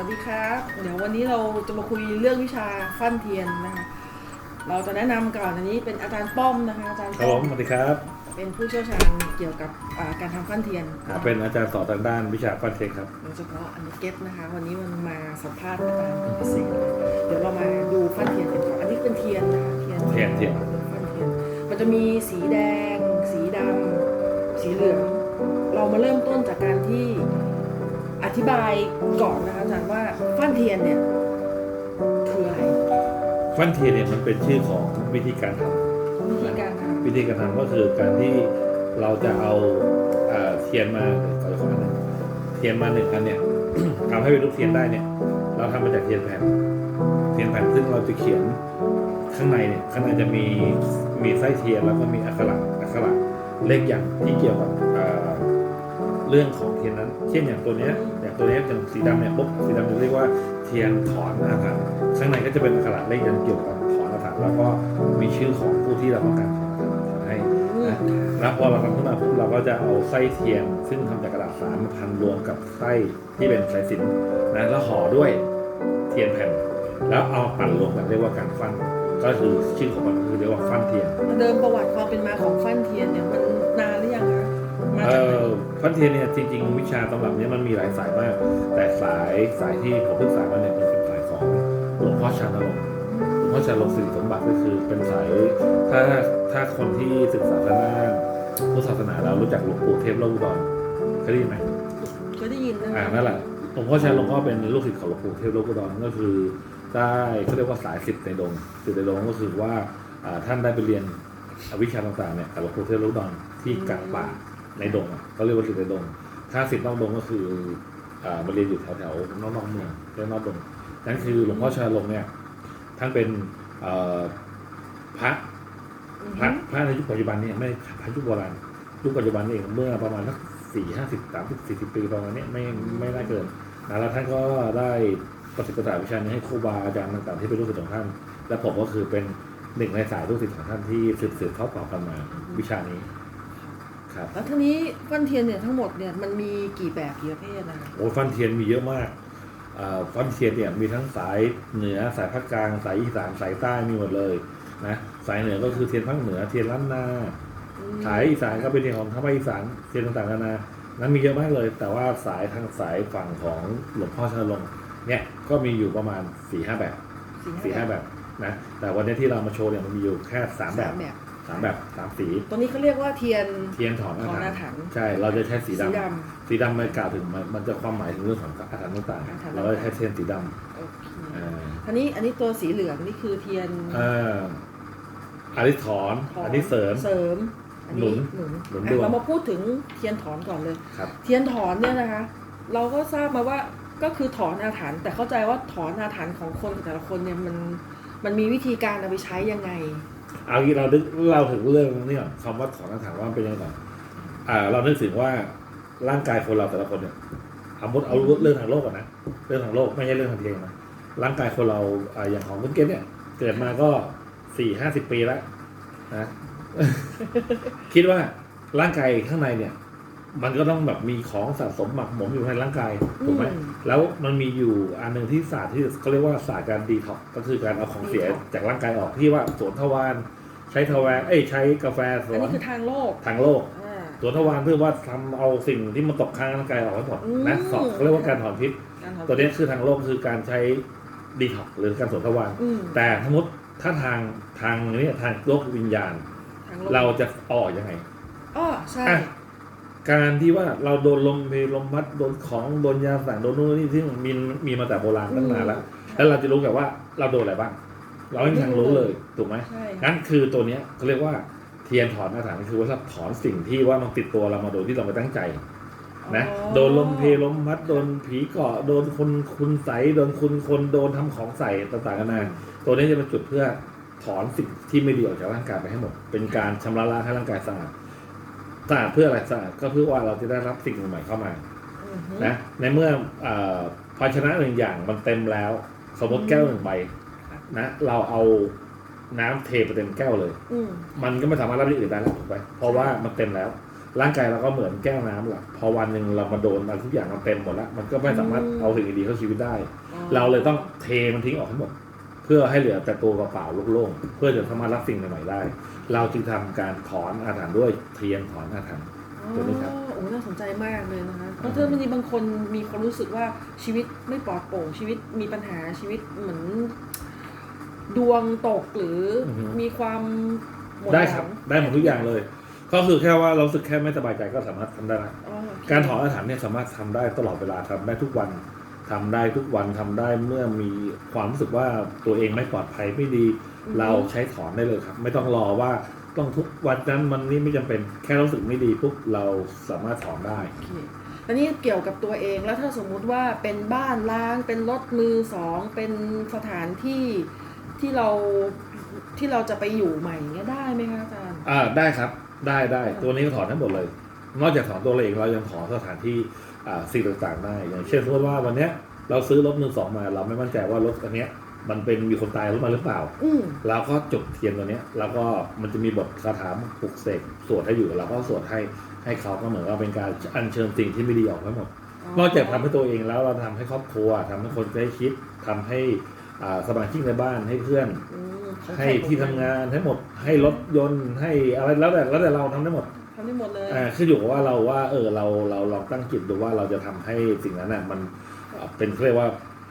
สวัสดีครับเดี๋ยววันนี้เราจะมาคุยเรื่องวิชาฟั่นเทียนนะคะเราจะแนะนำก่อนอันนี้เป็นอาจารย์ป้อมนะคะอาจารย์ครับป้ผอมมสวัสดีครับ เป็นผู้เชี่ยวชาญเกี่ยวกับอ่าการทำฟั่นเทียนอ่าเป็นอาจารย์สอนทางด้านวิชาฟันเทคครับโดยเฉพาะอันนี้เก็ตนะคะ วันนี้มันมาสัมภาษณ์อาจารย์เป็นพิเศษเดี๋ยวเรามาดูฟั่นเทียนกันก่อนอันนี้เป็นเทียนนะคะเทียนเทียนเทียนเป็นฟั่นเทียน มันจะมีสีแดง สีดำสีเหลืองเรามาเริ่มต้นจากการที่ อธิบายก่อนนะคะอาจารย์ว่าฟั่นเทียนเนี่ยคืออะไรฟันเทียนเนี่ยมันเป็นชื่อของวิธีการทำวิธีการทวิธีการทำก็คือการที่เราจะเอาเอ่อเทียนมาขอขออันหนึ่งเทียนมาหนึ่งอันเนี่ย ทำให้เป็นรูปเทียนได้เนี่ย เราทำมาจากเทียนแผ่นเทียนแผ่นซึ่งเราจะเขียนข้างในเนี่ยข้างในจะมีมีไส้เทียนแล้วก็มีอักขระอักขระเลขอย่างที่เกี่ยวกับเอ่อ เรื่องของเทียนนั้น เช่นอย่างตัวนี้อย่างตัวนี้อย่างสีดำเนี่ยปุ๊บสีดำจะเรียกว่าเทียนถอนอาถรรพ์ข้างในก็จะเป็นอักขระเลขยันเกี่ยวกับถอนอาถรรพ์แล้วก็มีชื่อของผู้ที่เราต้องการถอนอาถรรพ์ให้นะแล้วพอเราทำขึ้นมาปุ๊บเราก็จะเอาไส้เทียนซึ่งทำจากกระดาษสามพันรวมกับไส้ที่เป็นสายสิญจนนะแล้วห่อด้วยเทียนแผ่น แล้วเอาปั่นรวมกันเรียกว่าการฟันก็คือชื่อของมันคือเรียกว่าฟันเทียนเดิมประวัติความเป็นมาของฟันเทียนเนี่ยมันนานหรือยังคะ มาเอ่จากไหนอฟันเทียนเนี่ยจริง ๆ วิชาตำรับเนี้มันมีหลายสายมาก แต่สายสายที่ผมศึกษามาเนี่ยมันเป็นสายของหลวงพ่อชานรงค์หลวงพ่อชานรงค์สิริสมบัติก็คือเป็นสายถ้าถ้าคนที่ศึกษาทางด้านพุทธศาสนาเรารู้จักหลวงปู่เทพโลกอุดรเคยได้ยินไหมเคยได้ยินนะอ่านั่นแหละหลวงพ่อชาลงก็เป็นลูกศิษย์ของหลวงปู่เทพโลกุดรก็คือได้เขาเรียกว่าสายสิทธิ์ในดงสิทธิ์ในดงก็คือว่าท่านได้ไปเรียนวิชาต่างๆเนี่ยกับหลวงปู่เทพโลกุดรที่กลางป่า ในดงอะเขาเรียกว่าสิทธิ์ในดง ถ้าสิทธิ์นอกดงก็คืออ่ามาเรียนอยู่แถวๆนอกๆเมืองเรียกนอกดงนั่นคือหลวงพ่อชาลงเนี่ยท่านเป็นเอ่อพระอือพฮึระพระในยุคปัจจุบันเนี่ยไม่พระยุคโบราณยุคปัจจุบันนี่เองเมื่อประมาณสักสี่ห้าสิบสามสิบสี่สิบปีประมาณเนี้ยไม่ไม่น่าเกินนะแล้วท่านก็ได้ประสิทธิ์ประสาทวิชานี้ให้ครูบาอาจารย์ต่างๆที่เป็นลูกศิษย์ของท่าน และผมก็คือเป็นหนึ่งในสายลูกศิษย์ของท่านที่สืบสืบทอดต่อกันมาวิชานี้ ครับ แล้วทีนี้ฟั่นเทียนเนี่ยทั้งหมดเนี่ยมันมีกี่แบบกี่ประเภทนะคะโอ้ยฟันเทียนมีเยอะมากอ่าฟันเทียนเนี่ยมีทั้งสายเหนือสายภาคกลางสายอีสานสายใต้มีหมดเลยนะสายเหนือก็คือเทียนภาคเหนือเทียนล้านนาอืมสายอีสานก็เป็นเทียนของทางภาคอีสานเทียนต่างๆนานานั้นมีเยอะมากเลย แต่ว่าสายทางสายฝั่งของหลวงพ่อชาลงเนี่ยก็มีอยู่ประมาณ4ี่ห้าแบบสี่ห้าแบบนะแต่วันนี้ที่เรามาโชว์เนี่ยมันมีอยู่แค่สามแบบแบบ สามแบบสามสี ตัวนี้เขาเรียกว่าเทียนเทียนถอนถอาอนถรรอาพ์ถรรพ์ใช่ เราจะใช้สีดำสีดสีดำมันกล่าวถึงมันมันจะความหมายถึงเรื่องของอาถรรพ์ต่างอาถรรพ์ ๆเราก็ใช้เทียนสีดำโอเคำอ่าทีนี้อันนี้ตัวสีเหลืองนี่คือเทียนอ่าอันนี้ถอนถอนอันนี้เสริม เสริมอันนี้หนุนหนุนหนุนดวง อะเรามาพูดถึงเทียนถอนก่อนเลย ครับ เทียนถอนเนี่ยนะคะ เราก็ทราบมาว่าก็คือถอนอาถรรพ์แต่เข้าใจว่าถอนอาถรรพ์ของคนแต่ละคนเนี่ยมันมันมีวิธีการเอาไปใช้ยังไง เอางี้เราดึกเราถึงเรื่องนี้ก่อนคำว่าถอนอาถรรพ์ว่ามันเป็นยังไงก่อนอ่า เรานึกถึงว่าร่างกายคนเราแต่ละคนเนี่ยเอามดเอาเรื่องทางโลกก่อนนะเรื่องทางโลกไม่ใช่เรื่องทางเทียงนะร่างกายคนเราอ่าอย่างของคุณเกศเนี่ย เกิดมาก็สี่ห้าสิบปีแล้วนะคิดว่าร่างกายข้างในเนี่ย มันก็ต้องแบบมีของสะสมหมักหมมอยู่ในร่างกายถูกไหมอืมแล้วมันมีอยู่อันหนึ่งที่ศาสตร์ที่เขาเรียกว่าศาสตร์การดีท็อกก็คือการเอาของเสีย detox จากร่างกายออกที่ว่าสวนทวาร ใช้ทวารเอ้ยใช้กาแฟสอันวนนี้คือทางโลกทางโลก อ่า สวนทวารเพื่อว่าทำเอาสิ่งที่มันตกค้างในร่างกายออกให้หมดอืมนะสอบเขาเรียกว่าการถอนพิษ การถอนตัวนี้คือทางโลกคือการใช้ดีท็อกหรือการสวนทวารอืมแต่ทั้งหมดถ้าทางทางนี้ทางโลกวิญญาณ ทางโลกเราจะออกยังไงอ๋อใช่อะการที่ว่าเราโดนลมเพลลมพัดโดนของโดนยาสั่งโดนนู่นนี่ที่งมีมีมาแต่โบราณตั้งนานแล้ว แล้วเราจะรู้กันว่าเราโดนอะไรบ้าง เราไม่มีทางรู้เลยถูกไหมใช่งั้นคือตัวเนี้ยเขาเรียกว่าเทียนถอนอาถรรพ์คือว่าถอนสิ่งที่ว่ามันติดตัวเรามาโดยที่เราไม่ตั้งใจนะอ๋อ โดนลมเพลลมพัดโดนผีเกาะโดนคนคุณใสโดนคุณคนโดนทำของใส่ต่างๆกันานาตัวนี้จะเป็นจุดเพื่อถอนสิ่งที่ไม่ดีออกจากร่างกายไปให้หมด เป็นการชำระล้างให้ร่างกายสะอาดสะอาดเพื่ออะไรสะอาดก็เพื่อว่าเราจะได้รับสิ่งใหม่ๆเข้ามา อือฮึ นะในเมื่อเอ่อภาชนะหนึ่งอย่างมันเต็มแล้ว สมมติแก้วหนึ่งใบครับ นะเราเอาน้ำเทไปเต็มแก้วเลย อืมมันก็ไม่สามารถรับอย่างอื่นได้แล้วถูกไหมเพราะว่ามันเต็มแล้ว ร่างกายเราก็เหมือนแก้วน้ำแหละพอวันหนึ่งเรามาโดนอะไรทุกอย่างมันเต็มหมดแล้ว มันก็ไม่สามารถเอาสิ่งดีๆเข้าชีวิตได้อ๋อเราเลยต้องเทมันทิ้งออกให้หมด เพื่อให้เหลือแต่ตัวเปล่าๆโล่งๆเพื่อจะสามารถรับสิ่งใหม่ๆได้ เราจึงทำการถอนอาถรรพ์ด้วยเทียนถอนอาถรรพ์ตัวนี้ครับอ๋อโอ้น่าสนใจมากเลยนะคะเพราะถ้าบางทีบางคนมีความรู้สึกว่าชีวิตไม่ปลอดโปร่งชีวิตมีปัญหาชีวิตเหมือน ดวงตกหรือออฮึมีความหมดได้หควัรับงได้หมดทุกอย่างเลย ก็คือแค่ว่าเรารู้สึกแค่ไม่สบายใจก็สามารถทำได้นะอ๋อโอเคการถอนอาถรรพ์เนี่ยสามารถทำได้ตลอดเวลาทำได้ทุกวันทำได้ทุกวันทำได้เมื่อมีความรู้สึกว่าตัวเองไม่ปลอดภัยไม่ดีเราใช้ถอนได้เลยครับ ไม่ต้องรอว่าต้องทุกวันนั้นมันนี่ไม่จำเป็นแค่รู้สึกไม่ดีปุ๊บเราสามารถถอนได้ โอเคแล้วนี่เกี่ยวกับตัวเองแล้วถ้าสมมุติว่าเป็นบ้านล้างเป็นรถมือสองเป็นสถานที่ ที่เราที่เราจะไปอยู่ใหม่เงี้ยได้ไหมคะอาจารย์ อ่าได้ครับได้ได้ตัวนี้ก็ถอนทั้งหมดเลย นอกจากถอนตัวเราเองเรายังถอนสถานที่อ่าสิ่งต่างๆได้อย่างเช่นสมมติว่าวันเนี้ยเราซื้อรถมือสองมา เราไม่มั่นใจว่ารถอันเนี้ย มันเป็นมีคนตายรถมาหรือเปล่า อืมเราก็จุดเทียนตัวเนี้ยแล้วก็มันจะมีบทคาถาปลุกเสกสวดให้อยู่เราก็สวดให้ให้เขาก็เหมือนว่าเป็นการอัญเชิญสิ่งที่ไม่ดีออกทั้งหมด นอกจากทำให้ตัวเองแล้วเราทำให้ครอบครัวทำให้คนใกล้ชิดทำให้อ่า สมาชิกในบ้านให้เพื่อนอืมของให้ใครที่ทำงานให้หมดให้รถยนต์ให้อะไรแล้วแต่แล้วแต่เราทำได้หมดทำได้หมดเลยอ่าขึ้นอยู่กับว่าเราว่าเออเราเราลองตั้งจิตดูว่าเราจะทำให้สิ่งนั้นน่ะมันเอ่อเป็นเขาเรียกว่า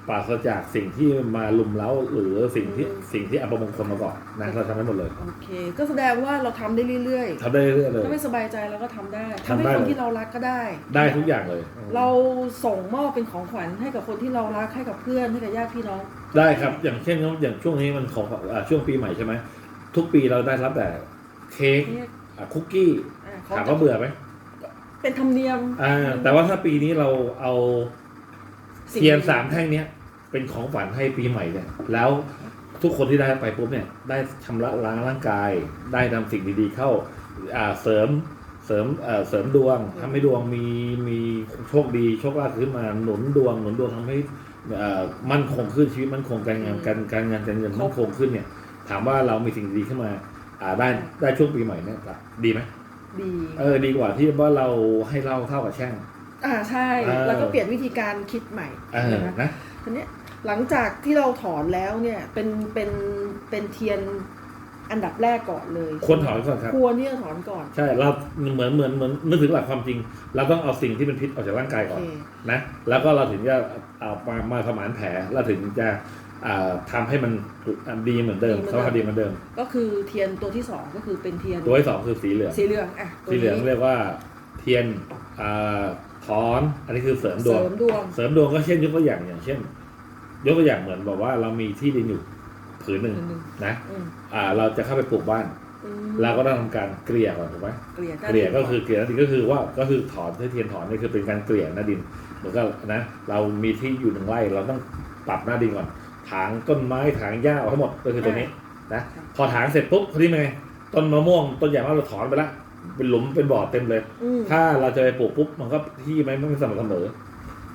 ปราศจากสิ่งที่มาลุมเล้าหรือสิ่งที่สิ่งที่อัปมงคลมาก่อนนะเราทำได้หมดเลยโอเค ก็แสดงว่าเราทำได้เรื่อยทำได้เรื่อยๆเลย ๆ ถ้าไม่สบายใจเราก็ทำได้ทำได้ ให้คนเลยที่เรารักก็ได้ ได้ทุกอย่างเลย เราส่งมอบเป็นของขวัญให้กับคนที่เรารักให้กับเพื่อนให้กับญาติพี่น้อง ได้ครับ อย่างเช่นอย่างช่วงนี้มันของอ่าช่วงปีใหม่ใช่ไหมทุกปีเราได้รับแต่เค้กเนี่ยอ่าคุกกี้อะถามว่าเบื่อไหมเป็นธรรมเนียมอ่าแต่ว่าถ้าปีนี้เราเอาสิ่งเทียนดีๆสามแท่งเนี้ย เป็นของฝันให้ปีใหม่เนี่ยแล้วทุกคนที่ได้ไปปุ๊บเนี่ยได้ชำระล้างร่างกาย ได้นำสิ่งดีๆเข้าอ่าเสริมเสริมเอ่อเสริมดวงทำให้ดวงมีมีโชคดีโชคลาภขึ้นมาหนุนดวงหนุนดวงทำให้เอ่อมั่นคงขึ้นชีวิตมั่นคงการงานการการงานการเงินมั่นคงขึ้นเนี่ย ถามว่าเรามีสิ่งดีๆขึ้นมาอ่าได้ได้ช่วงปีใหม่เนี่ยดีไหมดี เออดีกว่าที่ว่าเราให้เหล่าเท่ากับแช่ง อ่าใช่เออ แล้วก็เปลี่ยนวิธีการคิดใหม่เออนะคะนะทีเนี้ยหลังจากที่เราถอนแล้วเนี่ยเป็นเป็นเป็นเทียนอันดับแรกก่อนเลยควรถอนก่อนครับ ควรที่จะถอนก่อนใช่เราเหมือนเหมือนเหมือนนึกถึงหลักความจริง เราต้องเอาสิ่งที่เป็นพิษออกจากร่างกายโอก่อนเคนะแล้วก็เราถึงจะเอามามาสมานแผลเราถึงจะอ่าทำให้มันดีเหมือนเดิมดีเหมือนเดิมสภาพดีเหมือนเดิม ก็คือเทียนตัวที่สองก็คือเป็นเทียนตัวที่สองคือสีเหลืองสีเหลืองอะตัวสีเหลืองนี้เรียกว่าเทียนอ่าถอนอันนี้คือเสริมดเสวงริมดวง เสริมดวงก็เช่นยกตัวอย่างอย่างเช่น ยกตัวอย่างเหมือนแบบว่าเรามีที่ดินอยู่ผืนหนึ่งผืนหนึ่ง นะอืมอ่าเราจะเข้าไปปลูกบ้าน อืมเราก็ต้องทำการเกลี่ยก่อนถูกไหมเกลี่ยเกลี่ยก็คือเกลี่ยหน้าดินก็คือว่าก็คือถอนที่เทียนถอนนี่คือเป็นการเกลี่ยหน้าดินเหมือนกับนะเรามีที่อยู่หนึ่งไร่เราต้องปรับหน้าดินก่อนถางต้นไม้ถางหญ้าเอาทั้งหมดก็คือตัวนี้นะพอถางเสร็จปุ๊บคราวนี้เป็นไงต้นมะม่วงต้นใหญ่มากเราถอนไปละ เป็นหลุมเป็นบ่อเต็มเลย อืมถ้าเราจะไปปลูกปุ๊บมันก็ที่ไม่ไม่สม่ำเสมอ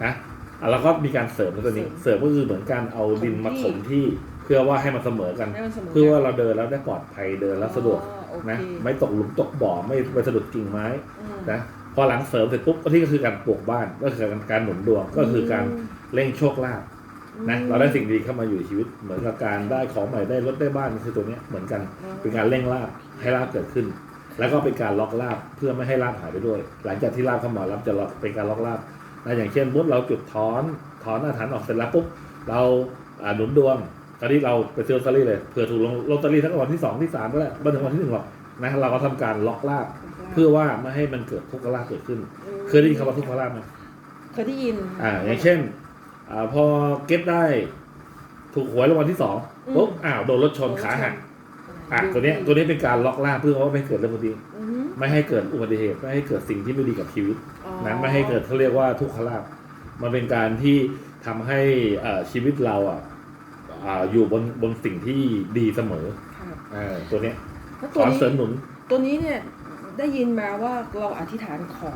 นะอะเราก็มีการเสริมตัวนี้ เสริมก็คือเหมือนการเอาดินมาถมที่เพื่อว่าให้มันเสมอกัน ให้มันเสมอเพื่อว่าเราเดินแล้วได้ปลอดภัยเดินแล้วสะดวกอ๋อโอเคนะไม่ตกหลุมตกบ่อไม่ไปสะดุดกิ่งไม้อืมนะพอหลังเสริมเสร็จปุ๊บก็ที่ก็คือการปลูกบ้านก็คือการหนุนดวงก็คือการเร่งโชคลาภ นะเราได้สิ่งดีเข้ามาอยู่ในชีวิตเหมือนกับการได้ของใหม่ได้รถได้บ้านคือตัวเนี้ยเหมือนกันเป็นการเร่งลาภให้ลาภเกิดขึ้น แล้วก็เป็นการล็อกลาภเพื่อไม่ให้ลาภหายไปด้วย หลังจากที่ลาภเข้ามารับจะล็อกเป็นการล็อกลาภนะอย่างเช่นมุดเราจุดถอนถอนอาถรรพ์ออกเสร็จแล้วปุ๊บเราอ่าหนุนดวงตอนนี้เราไปซื้อลอตเตอรี่เลยเผื่อถูกลอตเตอรี่ทั้งวันที่สองที่สามก็ได้ไม่ถึงวันที่หนึ่งหรอกนะเราก็ทำการล็อกลาภเพื่อว่าไม่ให้มันเกิดทุกขลาภเกิดขึ้น เคยได้ยินคำว่าทุกขลาภไหมเคยได้ยินอ่าอย่างเช่นอ่าพอเก็ตได้ ถูกหวยรางวัลที่สองปุ๊บอ้าวโดนรถชนขาหัก อะตัวเนี้ยตัวนี้เป็นการล็อกลาภเพื่อว่าไม่ให้เกิดเรื่องพวกนี้อือฮึไม่ให้เกิดอุบัติเหตุไม่ให้เกิดสิ่งที่ไม่ดีกับชีวิต อ๋อนะไม่ให้เกิดเขาเรียกว่าทุกขลาภมันเป็นการที่ทำให้เอ่อชีวิตเราอะอ่าอยู่บนบนสิ่งที่ดีเสมอครับอ่าตัวเนี้ยแล้วถตัวอนนี้เสริมหนุน ตัวนี้เนี่ยได้ยินมาว่าเราอธิษฐานขอ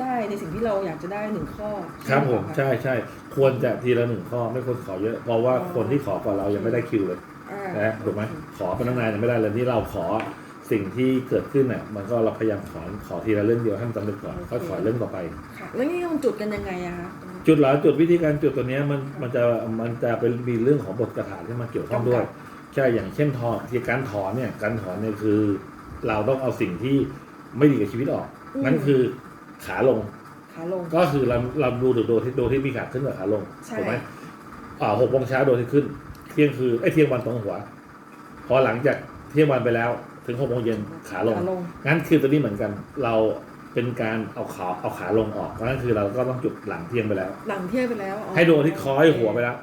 ได้ในสิ่งที่เราอยากจะได้หนึ่งข้อครับผมไหะใช่ใช่ ควรจะทีละหนึ่งข้อไม่ควรขอเยอะ เพราะว่าคนที่ขอก่อนเรายังไม่ได้คิวเลยอ่า นะถูกไหมขอเป็นตั้งนานยังไม่ได้เลยนี่เราขอสิ่งที่เกิดขึ้นเนี่ยมันก็เราพยายามขอขอทีละเรื่องเดียวให้มันสำเร็จก่อนค่อยขอเรื่องต่อไป ค่ะ แล้วนี่ต้องจุดกันยังไงอะคะจุดหลายจุดวิธีการจุดตัวเนี้ยมันมันจะมันจะเป็นมีเรื่องของบทกระถาที่มาเกี่ยวข้องด้วยใช่อย่างเช่นถอนที่การถอนเนี่ยการถอนเนี่ยคือ เราต้องเอาสิ่งที่ไม่ดีกับชีวิตออก นั่นคือขาลงขาลง ก็คือเราเราดูดูดูที่ดูที่มีขาขึ้นกับขาลงใช่ถูกไหมอ่าหกโมงเช้าโดนที่ขึ้น เที่ยงคือไอ้ยเที่ยงวันตรงหัว พอหลังจากเที่ยงวันไปแล้ว ถึงหกโมงเย็นขาลง ขาลง งั้นคือตัวนี้เหมือนกัน เราเป็นการเอาขาเอาขาลงออกเพราะนั่นคือเราก็ต้องจุดหลังเที่ยงไปแล้ว หลังเที่ยงไปแล้วอ๋อให้โดนที่คอยหัวไปแล้ว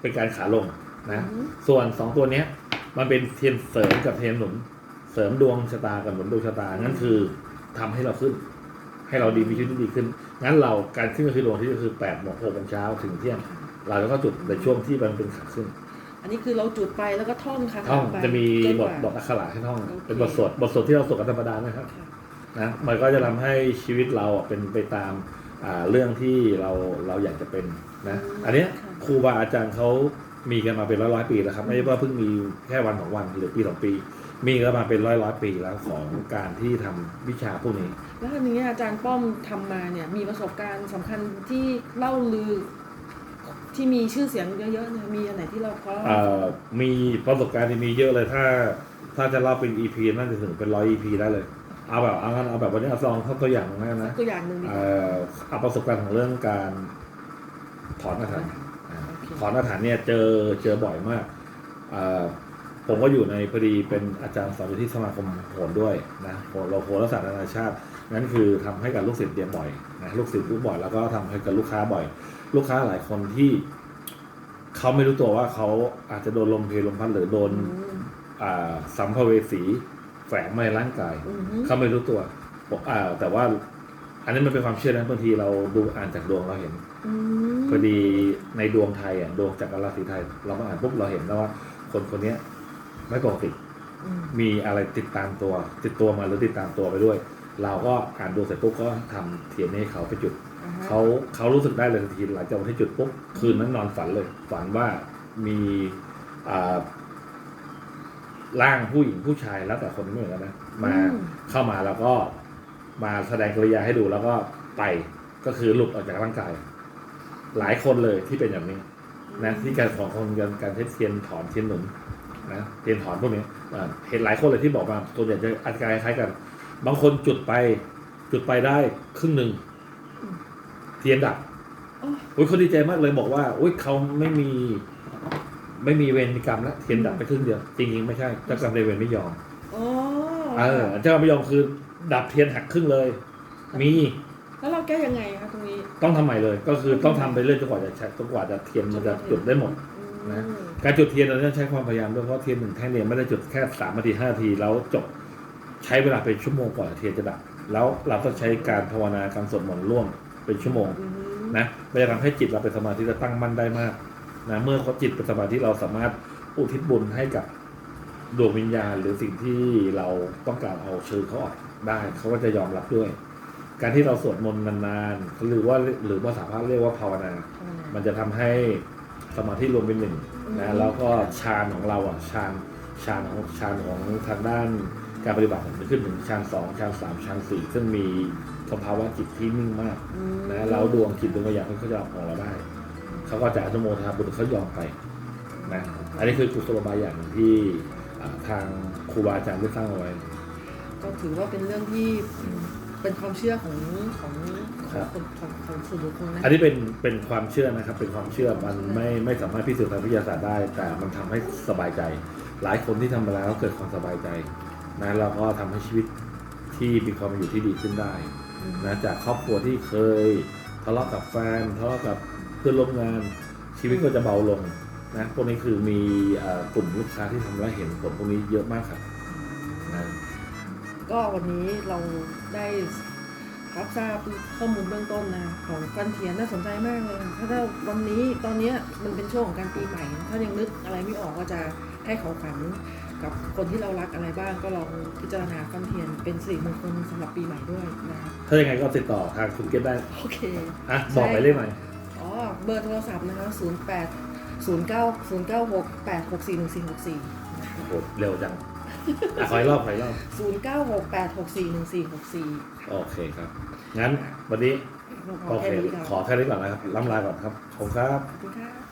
เป็นการขาลงนะ อืมส่วนสองตัวเนี้ย มันเป็นเทียนเสริมกับเทียนหนุน เสริมดวงชะตากับหนุนดวงชะตางั้นคือทำให้เราขึ้น ให้เราดีมีชีวิตที่ดีขึ้น งั้นเราการขึ้นก็คือดวงที่ก็คือแปดโมงหกโมงเช้าถึงเที่ยง เราก็จุดในช่วงที่มันเป็นขาขึ้น อันนี้คือเราจุดไปแล้วก็ท่องคาถาท่องไปจะมีจนบกทว่าบทอักขระให้ท่องโอเคเป็นบทสวดบทสวดที่เราสวดกันธรรมดานะครับค่ะนะมันก็จะทำให้ชีวิตเราอะเป็นไปตามอ่าเรื่องที่เราเราอยากจะเป็นนะอันเนี้ยครูบาอาจารย์เขามีกันมาเป็นร้อยร้อยๆปีแล้วครับ ไม่ใช่ว่าเพิ่งมีแค่วันสองวันหรือปีสองปี มีกันมาเป็นร้อยร้อยๆปีแล้วของการที่ทำวิชาพวกนี้ แล้วทีนี้อาจารย์ป้อมทำมาเนี่ยมีประสบการณ์สำคัญที่เล่าลือ ที่มีชื่อเสียงเยอะๆเนี่ยมีอันไหนที่เราเพราะเอ่อมีประสบการณ์ที่มีเยอะเลยถ้า ถ้าจะเล่าเป็น EP น่าจะถึงเป็นร้อย EP ได้เลย เอาแบบเอางั้นเอาแบบวันนี้เอาลองเข้าตัวอย่างนะนะตัวอย่างหนึ่งดีกเอ่ว่าอเอาประสบการณ์ของเรื่องการถอนอาถรรพ์อ่าโอเคถอนอาถรรพ์เนี่ยเจอเจอบ่อยมากเอ่อผมก็อยู่ในพอดีเป็นอาจารย์สอนอยู่ที่สมาคมโหนด้วยนะโหเราโหราศาสตร์นานาชาติ นั่นคือทำให้กับลูกศิษย์เรียนบ่อยนะลูกศิษย์รู้บ่อยแล้วก็ทำให้กับลูกค้าบ่อย ลูกค้าหลายคนที่เขาไม่รู้ตัวว่าเขาอาจจะโดนลมเพลลมพัดหรือโดนอืมอ่าสัมภเวสีแฝงมาในร่างกายอืมฮึเขาไม่รู้ตัวบอกอ่าแต่ว่า อันนี้มันเป็นความเชื่อนะบางทีเราดูอ่านจากดวงเราเห็นอืมพอดีในดวงไทยอะดวงจากราศีไทย เรามาอ่านปุ๊บเราเห็นแล้วว่า คนคนเนี้ยไม่ปกติอืมมีอะไรติดตามตัว ติดตัวมาหรือติดตามตัวไปด้วย เราก็อ่านดวงเสร็จปุ๊บก็ทำเทียนให้เขาไปจุดอ่าฮะเขาเขารู้สึกได้เลยทันทีหลังจากวันที่จุดปุ๊บคืนนั้นนอนฝันเลย ฝันว่ามีอ่าร่างผู้หญิงผู้ชายแล้วแต่คนไม่เหมือนกันนะมาอืเข้ามาแล้วก็มาแสดงกริยาให้ดูแล้วก็ไปก็คือหลุดออกจากร่างกาย หลายคนเลยที่เป็นอย่างนี้นะที่การของคนการการใช้เทียนถอนเทียนหนุนนะเทียนถอนพวกนี้อ่าเห็นหลายคนเลยที่บอกมาตัวใหญ่จะอาการคล้ายกัน บางคนจุดไป จุดไปได้ครึ่งหนึ่งเทียนดับอ๋อโอ้ยเขาดีใจมากเลยบอกว่าโอ้ยเขาไม่มี ไม่มีเวรมีกรรมแล้วเทียนดับไปครึ่งเดียว จริงๆไม่ใช่เจ้ากรรมนายเวรไม่ยอมอ๋อเออเจ้ากรรมไม่ยอมคือ ดับเทียนหักครึ่งเลย มี แล้วเราแก้ยังไงคะตรงนี้ ต้องทำใหม่เลย ก็คือต้องทำไปเรื่อยจนกว่าจะใช้จนกว่าจะเทียนมันจะจุดได้หมดอืมนะการจุดเทียนเราต้องใช้ความพยายามด้วยเพราะเทียนหนึ่งแท่งเนี่ยไม่ได้จุดแค่สามนาทีห้านาทีแล้วจบ ใช้เวลาเป็นชั่วโมงกว่าเทียนจะดับแล้วเราก็ใช้การภาวนาการสวดมนต์ร่วมเป็นชั่วโมงอืมนะมันจะทำให้จิตเราเป็นสมาธิและตั้งมั่นได้มากนะเมื่อเขาจิตเป็นสมาธิเราสามารถอุทิศบุญให้กับดวงวิญญาณ หรือสิ่งที่เราต้องการเอาเชิญเขาออกได้เขาก็จะยอมรับด้วย การที่เราสวดมนต์นานๆหรือว่าหรือภาษาพระเรียกว่าภาวนา มันจะทำให้สมาธิรวมเป็นหนึ่งนะแล้วก็ฌานของเราอะฌานฌานของฌานของทางด้าน การปฏิบัติจะขึ้นถึงฌานสองฌานสามฌานสี่ซึ่งมีสภาวะจิตที่นิ่งมากอืมนะแล้วดวงจิตดวงวิญญาณเขาจะออกของเราได้ เขาก็จะอนุโมทนาบุญเขายอมไปนะอันนี้คือกุศโลบายอย่างหนึ่งที่อ่าทางครูบาอาจารย์ได้สร้างเอาไว้ ก็ถือว่าเป็นเรื่องที่เป็นความเชื่อของของขครัองบคนของของส่วนบุคคลนะอันนี้เป็นเป็นความเชื่อนะครับ เป็นความเชื่อมันไม่ไม่สามารถพิสูจน์ทางวิทยาศาสตร์ได้ แต่มันทำให้สบายใจ หลายคนที่ทำมาแล้วเกิดความสบายใจ นะแล้วก็ทำให้ชีวิตที่มีความเป็นอยู่ที่ดีขึ้นได้นะจากครอบครัวที่เคยทะเลาะกับแฟนทะเลาะกับเพื่อนร่วมงานชีวิตก็จะเบาลงนะพวกนี้คือมีเอ่อกลุ่มลูกค้าที่ทำแล้วเห็นผลพวกนี้เยอะมากครับนะก็วันนี้เราได้รับทราบข้อมูลเบื้องต้นนะ ของฟันเทียนน่าสนใจมากเลยถ้าถ้าวันนี้ตอนเนี้ยมันเป็นช่วงของการปีใหม่ ถ้ายังนึกอะไรไม่ออกว่าจะให้ของขวัญ กับคนที่เรารักอะไรบ้างก็ลองพิจารณาฟันเทียนเป็นสิริมงคลสำหรับปีใหม่ด้วยนะคะถ้ายังไงก็ติดต่อทางคุณเก็ตได้โอเคอะบอกไปเรื่อยหน่อยอ๋อเบอร์โทรศัพท์นะคะ0 8 0 9 0 9 6 8 6 4 1 4 6 4โอ้โหเร็วจังอะขออีกรอบขออีกรอบศูนย์เก้าหกแปดหกสี่หนึ่งสี่หกสี่โอเคครับ งั้นวันนี้ขอโอเคแค่นี้ค่ะขอแค่นี้ก่อนนะครับล่ำลาก่อนครับขอบคุณครับ ขอบคุณค่ะ